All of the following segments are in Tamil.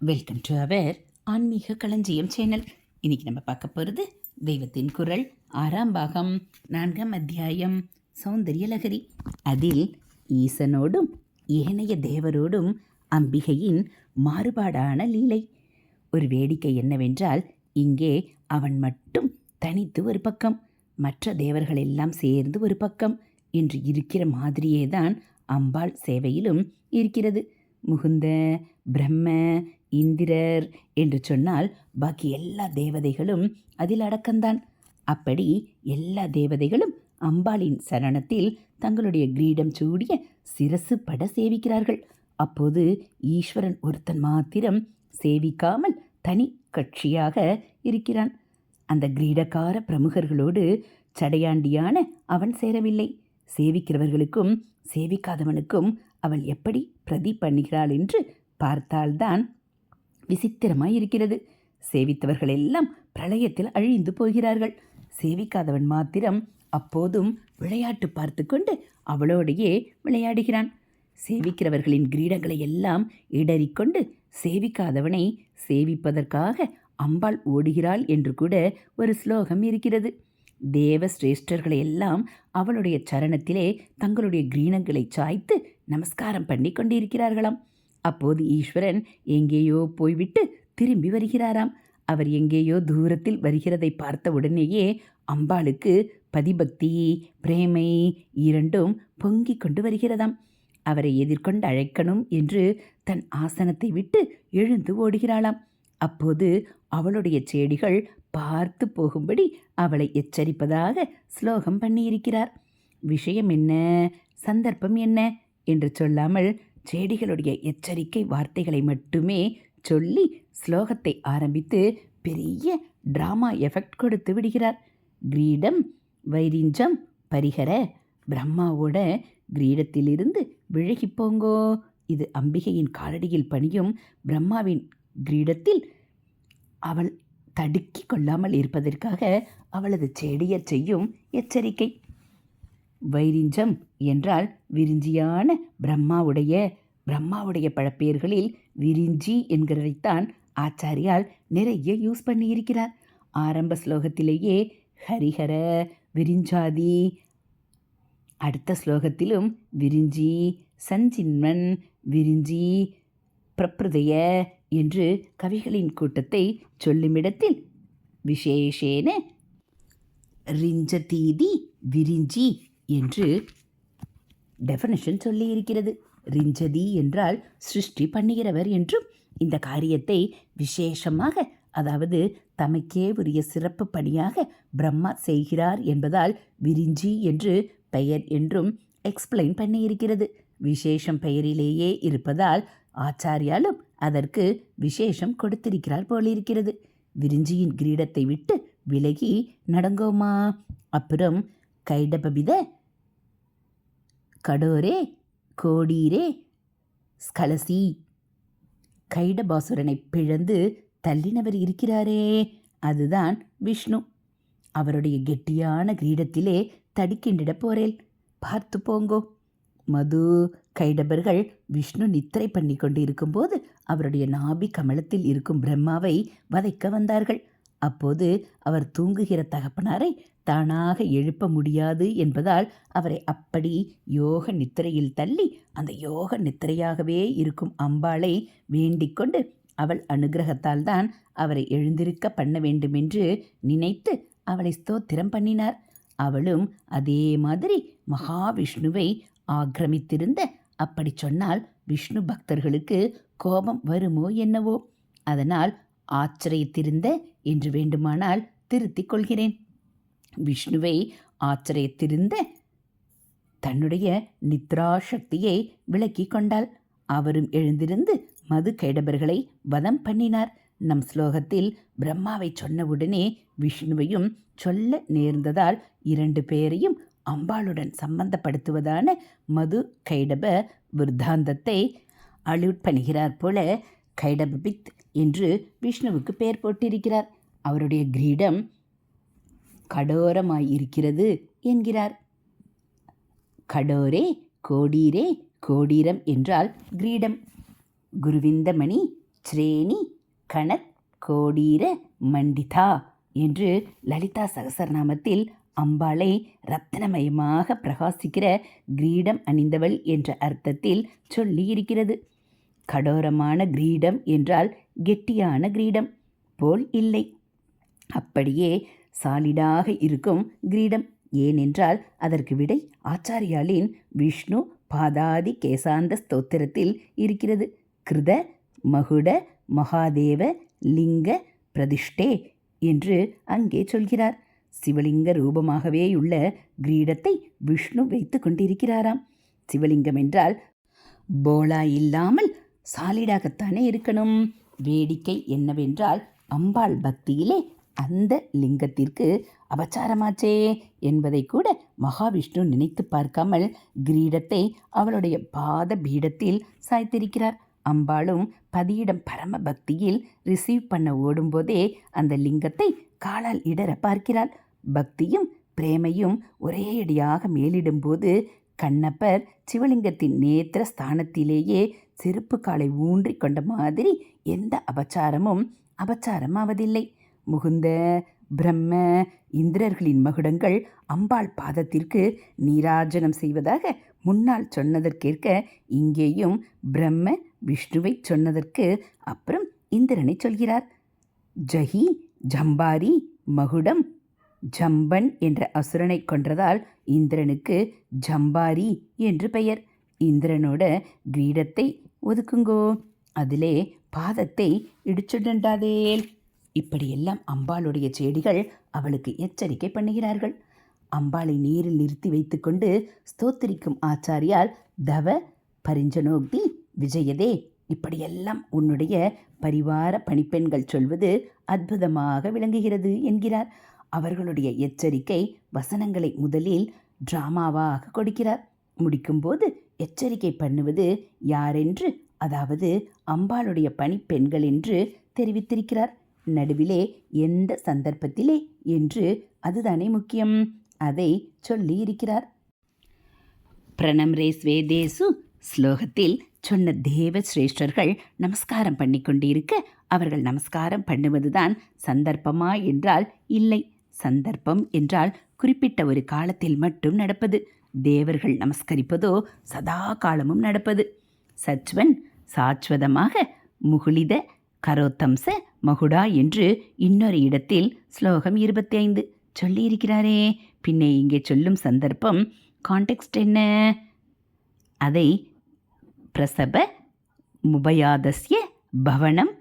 வெல்கம் டு அவர் ஆன்மீக களஞ்சியம் சேனல் இன்னைக்கு நம்ம பார்க்க போகிறது தெய்வத்தின் குரல் ஆறாம் பாகம் நான்காம் அத்தியாயம் சௌந்தரிய லகரி. அதில் ஈசனோடும் ஏனைய தேவரோடும் அம்பிகையின் மாறுபாடான லீலை. ஒரு வேடிக்கை என்னவென்றால் இங்கே அவன் மட்டும் தனித்து ஒரு பக்கம் மற்ற தேவர்கள் எல்லாம் சேர்ந்து ஒரு பக்கம் என்று இருக்கிற மாதிரியே தான் அம்பாள் சேவையிலும் இருக்கிறது. முகுந்த பிரம்ம இந்திரர் என்று சொன்னால் பாக்கி எல்லா தேவதைகளும் அதில் அடக்கம்தான். அப்படி எல்லா தேவதைகளும் அம்பாளின் சரணத்தில் தங்களுடைய கிரீடம் சூடிய சிரசு பட சேவிக்கிறார்கள். அப்போது ஈஸ்வரன் ஒருத்தன் மாத்திரம் சேவிக்காமல் தனி கட்சியாக இருக்கிறான். அந்த கிரீடக்கார பிரமுகர்களோடு சடையாண்டியான அவன் சேரவில்லை. சேவிக்கிறவர்களுக்கும் சேவிக்காதவனுக்கும் அவள் எப்படி பிரதி பண்ணுகிறாள் என்று பார்த்தால்தான் விசித்திரமாய் இருக்கிறது. சேவித்தவர்கள் எல்லாம் பிரளயத்தில் அழிந்து போகிறார்கள். சேவிக்காதவன் மாத்திரம் அப்போதும் விளையாட்டு பார்த்து கொண்டு அவளோடையே விளையாடுகிறான். சேவிக்கிறவர்களின் கிரீடங்களை எல்லாம் இடறிக்கொண்டு சேவிக்காதவனை சேவிப்பதற்காக அம்பாள் ஓடுகிறாள் என்று கூட ஒரு ஸ்லோகம் இருக்கிறது. தேவ சிரேஷ்டர்களை எல்லாம் அவளுடைய சரணத்திலே தங்களுடைய கிரீனங்களை சாய்த்து நமஸ்காரம் பண்ணி கொண்டிருக்கிறார்களாம். அப்போது ஈஸ்வரன் எங்கேயோ போய்விட்டு திரும்பி வருகிறாராம். அவர் எங்கேயோ தூரத்தில் வருகிறதை பார்த்த உடனேயே அம்பாளுக்கு பதிபக்தி பிரேமை இரண்டும் பொங்கிக் கொண்டு வருகிறதாம். அவரை எதிர்கொண்டு அழைக்கணும் என்று தன் ஆசனத்தை விட்டு எழுந்து ஓடுகிறாளாம். அப்போது அவளுடைய செடிகள் பார்த்து போகும்படி அவளை எச்சரிப்பதாக ஸ்லோகம் பண்ணியிருக்கிறார். விஷயம் என்ன? சந்தர்ப்பம் என்ன? என்று சொல்லாமல் செடிகளுடைய எச்சரிக்கை வார்த்தைகளை மட்டுமே சொல்லி ஸ்லோகத்தை ஆரம்பித்து பெரிய ட்ராமா எஃபெக்ட் கொடுத்து விடுகிறார். கிரீடம் வைரிஞ்சம் பரிகர பிரம்மாவோட கிரீடத்திலிருந்து விலகிப் போங்கோ. இது அம்பிகையின் காலடியில் பணியும் பிரம்மாவின் கிரீடத்தில் அவள் தடுக்கி கொள்ளாமல் இருப்பதற்காக அவளது செடியர் செய்யும் எச்சரிக்கை. வைரிஞ்சம் என்றால் விரிஞ்சியான பிரம்மாவுடைய பிரம்மாவுடைய பழப்பெயர்களில் விரிஞ்சி என்கிறதைத்தான் ஆச்சாரியால் நிறைய யூஸ் பண்ணியிருக்கிறார். ஆரம்ப ஸ்லோகத்திலேயே ஹரிஹர விரிஞ்சாதி. அடுத்த ஸ்லோகத்திலும் விரிஞ்சி சஞ்சின்மன் விரிஞ்சி பிரப்ருதய என்று கவிகளின் கூட்டத்தை சொல்லுமிடத்தில் விசேஷேன ரிஞ்சதீதி விரிஞ்சி என்று டெஃபனிஷன் சொல்லியிருக்கிறது. ரிஞ்சதி என்றால் சிருஷ்டி பண்ணுகிறவர் என்றும் இந்த காரியத்தை விசேஷமாக அதாவது தமக்கே உரிய சிறப்பு பணியாக பிரம்மா செய்கிறார் என்பதால் விரிஞ்சி என்று பெயர் என்றும் எக்ஸ்பிளைன் பண்ணியிருக்கிறது. விசேஷம் பெயரிலேயே இருப்பதால் ஆச்சாரியாலும் அதற்கு விசேஷம் கொடுத்திருக்கிறார் போலிருக்கிறது. விரிஞ்சியின் கிரீடத்தை விட்டு விலகி நடங்கோமா அப்புறம் கைடபபித கடோரே கோடீரே. ஸ்கலசி. கைடபாசுரனை பிழந்து தள்ளினவர் இருக்கிறாரே. அதுதான் விஷ்ணு. அவருடைய கெட்டியான கிரீடத்திலே தடிக்கின்றிட போரேல் பார்த்து போங்கோ. மது கைடபர்கள் விஷ்ணு நித்திரை பண்ணி கொண்டு இருக்கும்போது அவருடைய நாபி கமலத்தில் இருக்கும் பிரம்மாவை வதைக்க வந்தார்கள். அப்போது அவர் தூங்குகிற தகப்பனாரை தானாக எழுப்ப முடியாது என்பதால் அவரை அப்படி யோக நித்திரையில் தள்ளி அந்த யோக நித்திரையாகவே இருக்கும் அம்பாளை வேண்டிக் கொண்டு அவள் அனுகிரகத்தால் தான் அவரை எழுந்திருக்க பண்ண வேண்டுமென்று நினைத்து அவளை ஸ்தோத்திரம் பண்ணினார். அவளும் அதே மாதிரி மகாவிஷ்ணுவை ஆக்கிரமித்திருந்த அப்படி சொன்னால் விஷ்ணு பக்தர்களுக்கு கோபம் வருமோ என்னவோ? அதனால் ஆச்சரியத்திருந்த என்று வேண்டுமானால் திருத்திக் கொள்கிறேன். விஷ்ணுவை ஆச்சரியத்திருந்த தன்னுடைய நித்ரா சக்தியை விளக்கி கொண்டாள். அவரும் எழுந்திருந்து மது கைடபர்களை வதம் பண்ணினார். நம் ஸ்லோகத்தில் பிரம்மாவை சொன்னவுடனே விஷ்ணுவையும் சொல்ல நேர்ந்ததால் இரண்டு பேரையும் அம்பாளுடன் சம்பந்தப்படுத்துவதான மது கைடப விருத்தாந்தத்தை அலுட் பண்ணுகிறார் போல கைடபித் என்று விஷ்ணுவுக்கு பெயர் போட்டிருக்கிறார். அவருடைய கிரீடம் கடோரமாயிருக்கிறது என்கிறார். கடோரே கோடீரே கோடீரம் என்றால் கிரீடம். குருவிந்தமணி ஸ்ரேணி கணத் கோடீர மண்டிதா என்று லலிதா சகசரநாமத்தில் அம்பாளை ரத்தனமயமாக பிரகாசிக்கிற கிரீடம் அணிந்தவள் என்ற அர்த்தத்தில் சொல்லியிருக்கிறது. கடோரமான கிரீடம் என்றால் கெட்டியான கிரீடம் போல் இல்லை. அப்படியே சாலிடாக இருக்கும் கிரீடம். ஏனென்றால் அதற்கு விடை ஆச்சாரியாலின் விஷ்ணு பாதாதி கேசாந்த ஸ்தோத்திரத்தில் இருக்கிறது. கிருத மகுட மகாதேவ லிங்க பிரதிஷ்டே என்று அங்கே சொல்கிறார். சிவலிங்க ரூபமாகவேயுள்ள கிரீடத்தை விஷ்ணு வைத்து கொண்டிருக்கிறாராம். சிவலிங்கம் என்றால் போலா இல்லாமல் சாலிடாகத்தானே இருக்கணும்? வேடிக்கை என்னவென்றால் அம்பாள் பக்தியிலே அந்த லிங்கத்திற்கு அபச்சாரமாச்சே என்பதை கூட மகாவிஷ்ணு நினைத்து பார்க்காமல் கிரீடத்தை அவளுடைய பாத பீடத்தில் சாய்த்திருக்கிறார். அம்பாளும் பதியிடம் பரம பக்தியில் ரிசீவ் பண்ண ஓடும்போதே அந்த லிங்கத்தை காலால் இடற பார்க்கிறாள். பக்தியும் பிரேமையும் ஒரே அடியாக மேலிடும்போது கண்ணப்பர் சிவலிங்கத்தின் நேத்திர ஸ்தானத்திலேயே செருப்பு காலை ஊன்றி கொண்ட மாதிரி எந்த அபச்சாரமும் அபச்சாரம் ஆவதில்லை முகுந்த பிரம்ம இந்திரர்களின் மகுடங்கள் அம்பாள் பாதத்திற்கு நீராஜனம் செய்வதாக முன்னால் சொன்னதற்கேற்க இங்கேயும் பிரம்ம விஷ்ணுவை சொன்னதற்கு அப்புறம் இந்திரனை சொல்கிறார். ஜஹி ஜம்பாரி மகுடம் ஜம்பன் என்ற அசுரனை கொன்றதால் இந்திரனுக்கு ஜம்பாரி என்று பெயர். இந்திரனோட கிரீடத்தை ஒதுக்குங்கோ. அதிலே பாதத்தை இடிச்சுடண்டாதேல். இப்படியெல்லாம் அம்பாளுடைய செடிகள் அவளுக்கு எச்சரிக்கை பண்ணுகிறார்கள். அம்பாளை நீரில் நிறுத்தி வைத்துக்கொண்டு ஸ்தோத்திரிக்கும் ஆச்சாரியால் தவ பரிஞ்சனோக்தி விஜயதே. இப்படியெல்லாம் உன்னுடைய பரிவார பணிப்பெண்கள் சொல்வது அற்புதமாக விளங்குகிறது என்கிறார். அவர்களுடைய எச்சரிக்கை வசனங்களை முதலில் டிராமாவாக கொடுக்கிறார். முடிக்கும்போது எச்சரிக்கை பண்ணுவது யாரென்று அதாவது அம்பாளுடைய பணிப்பெண்கள் என்று தெரிவித்திருக்கிறார். நடுவிலே எந்த சந்தர்ப்பத்திலே என்று அதுதானே முக்கியம். அதை சொல்லி இருக்கிறார் பிரணம்ரே ஸ்வேதேசு ஸ்லோகத்தில் சொன்ன தேவ சிரேஷ்டர்கள் நமஸ்காரம் பண்ணி கொண்டிருக்க அவர்கள் நமஸ்காரம் பண்ணுவதுதான் சந்தர்ப்பமா என்றால் இல்லை. சந்தர்ப்பம் என்றால் குறிப்பிட்ட ஒரு காலத்தில் மட்டும் நடப்பது. தேவர்கள் நமஸ்கரிப்பதோ சதா காலமும் நடப்பது. சச்வன் சாஸ்வதமாக முகுளித கரோத்தம்ச மகுடா என்று இன்னொரு இடத்தில் ஸ்லோகம் இருபத்தி ஐந்து சொல்லியிருக்கிறாரே. பின்னே இங்கே சொல்லும் சந்தர்ப்பம் கான்டெக்ஸ்ட் என்ன? அதை பிரசப முபயாதஸ்ய பவனம்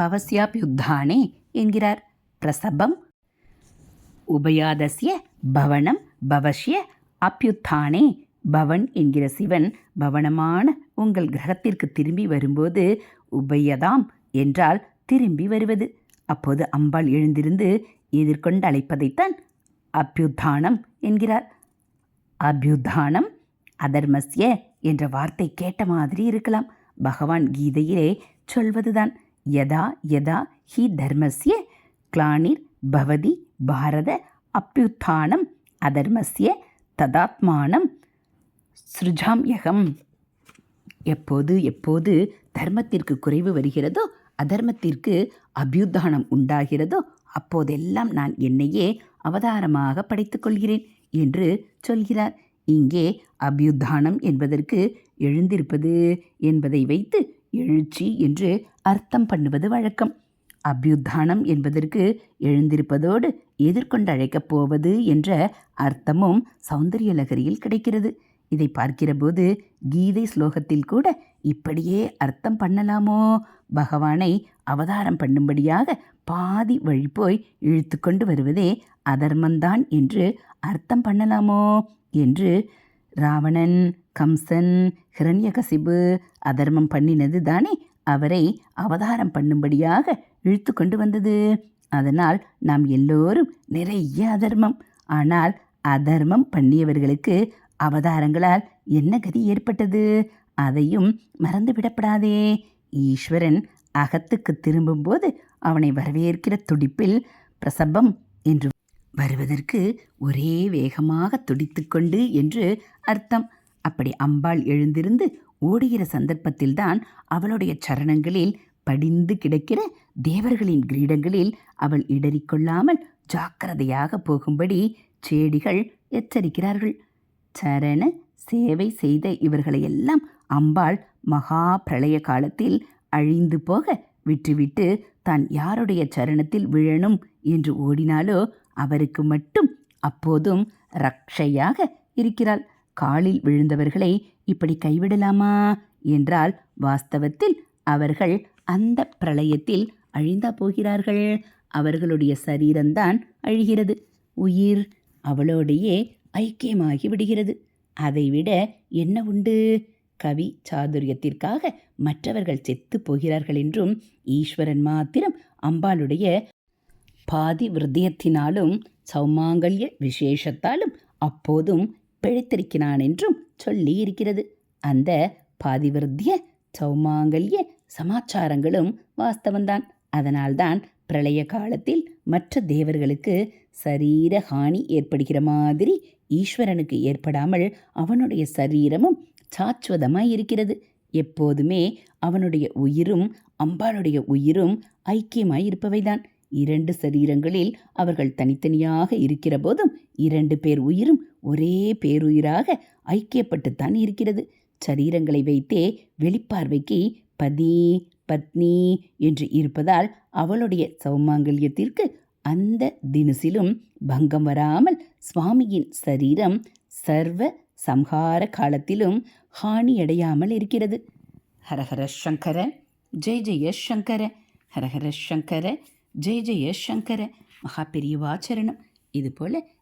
பவஸ்யாபியுத்தானே என்கிறார். பிரசபம் உபயாதஸ்ய பவனம் பவஷ்ய அப்யுத்தானே பவன் என்கிற சிவன் பவனமான உங்கள் கிரகத்திற்கு திரும்பி வரும்போது உபயதாம் என்றால் திரும்பி வருவது. அப்போது அம்பாள் எழுந்திருந்து எதிர்கொண்டு அழைப்பதைத்தான் அபியுத்தானம் என்கிறார். அபியுத்தானம் அதர்மஸ்ய என்ற வார்த்தை கேட்ட மாதிரி இருக்கலாம். பகவான் கீதையிலே சொல்வதுதான். யதா யதா ஹி தர்மஸ்ய கிளானிர் பவதி பாரத அப்யுத்தானம் அதர்மஸ்ய ததாத்மானம் சிருஜாம்யகம். எப்போது எப்போது தர்மத்திற்கு குறைவு வருகிறதோ அதர்மத்திற்கு அபியுத்தானம் உண்டாகிறதோ அப்போதெல்லாம் நான் என்னையே அவதாரமாக படைத்துக்கொள்கிறேன் என்று சொல்கிறார். இங்கே அபியுத்தானம் என்பதற்கு எழுந்திருப்பது என்பதை வைத்து எழுச்சி என்று அர்த்தம் பண்ணுவது வழக்கம். அபியுத்தானம் என்பதற்கு எழுந்திருப்பதோடு எதிர்கொண்டு அழைக்கப் போவது என்ற அர்த்தமும் சௌந்தரியலகரியில் கிடைக்கிறது. இதை பார்க்கிறபோது கீதை ஸ்லோகத்தில் கூட இப்படியே அர்த்தம் பண்ணலாமோ? பகவானை அவதாரம் பண்ணும்படியாக பாதி வழி போய் இழுத்து கொண்டு வருவதே அதர்மந்தான் என்று அர்த்தம் பண்ணலாமோ? என்று ராவணன் கம்சன் ஹிரண்யகசிபு அதர்மம் பண்ணினது தானே அவரை அவதாரம் பண்ணும்படியாக இழுத்து கொண்டு வந்தது? அதனால் நாம் எல்லோரும் நிறைய அதர்மம். ஆனால் அதர்மம் பண்ணியவர்களுக்கு அவதாரங்களால் என்ன கதி ஏற்பட்டது? அதையும் மறந்துவிடப்படாதே. ஈஸ்வரன் அகத்துக்கு திரும்பும்போது அவனை வரவேற்கிற துடிப்பில் பிரசபம் என்று வருவதற்கு ஒரே வேகமாக துடித்துக்கொண்டு என்று அர்த்தம். அப்படி அம்பாள் எழுந்திருந்து ஓடுகிற சந்தர்ப்பத்தில்தான் அவளுடைய சரணங்களில் படிந்து கிடக்கிற தேவர்களின் கிரீடங்களில் அவள் இடறிக்கொள்ளாமல் ஜாக்கிரதையாக போகும்படி செடிகள் எச்சரிக்கிறார்கள். சரண சேவை செய்த இவர்களையெல்லாம் அம்பாள் மகா பிரளய காலத்தில் அழிந்து போக விட்டுவிட்டு தான் யாருடைய சரணத்தில் விழணும் என்று ஓடினாலோ அவருக்கு மட்டும் அப்போதும் ரக்ஷையாக இருக்கிறாள். காலில் விழுந்தவர்களை இப்படி கைவிடலாமா? என்றால் வாஸ்தவத்தில் அவர்கள் அந்த பிரளயத்தில் அழிந்தா போகிறார்கள். அவர்களுடைய சரீரம்தான் அழிகிறது. உயிர் அவளோடையே ஐக்கியமாகி விடுகிறது. அதைவிட என்ன உண்டு? கவி சாதுரியத்திற்காக மற்றவர்கள் செத்து போகிறார்கள் என்றும் ஈஸ்வரன் மாத்திரம் அம்பாளுடைய பாதி விருதயத்தினாலும் சௌமாங்கல்ய விசேஷத்தாலும் அப்போதும் பிழைத்திருக்கிறான் என்றும் சொல்லி இருக்கிறது அந்த பாதிவிருத்திய சௌமாங்கல்ய சமாச்சாரங்களும் வாஸ்தவந்தான் அதனால்தான் பிரளய காலத்தில் மற்ற தேவர்களுக்கு சரீர ஹானி ஏற்படுகிற மாதிரி ஈஸ்வரனுக்கு ஏற்படாமல் அவனுடைய சரீரமும் சாஸ்வதமாய் இருக்கிறது. எப்போதுமே அவனுடைய உயிரும் அம்பாளுடைய உயிரும் ஐக்கியமாய் இருப்பவைதான். இரண்டு சரீரங்களில் அவர்கள் தனித்தனியாக இருக்கிற போதும் இரண்டு பேர் உயிரும் ஒரே பேருயிராக ஐக்கியப்பட்டுத்தான் இருக்கிறது. சரீரங்களை வைத்தே வெளிப்பார்வைக்கு பதி பத்னி என்று இருப்பதால் அவளுடைய சௌமாங்கல்யத்திற்கு அந்த தினசிலும் பங்கம் வராமல் சுவாமியின் சரீரம் சர்வ சம்ஹார காலத்திலும் ஹானியடையாமல் இருக்கிறது. ஹரஹர சங்கர ஜெய ஜெய சங்கர ஹரஹர சங்கர ஜெய ஜெய சங்கர மகா பெரியவாச்சரணம் இதுபோல்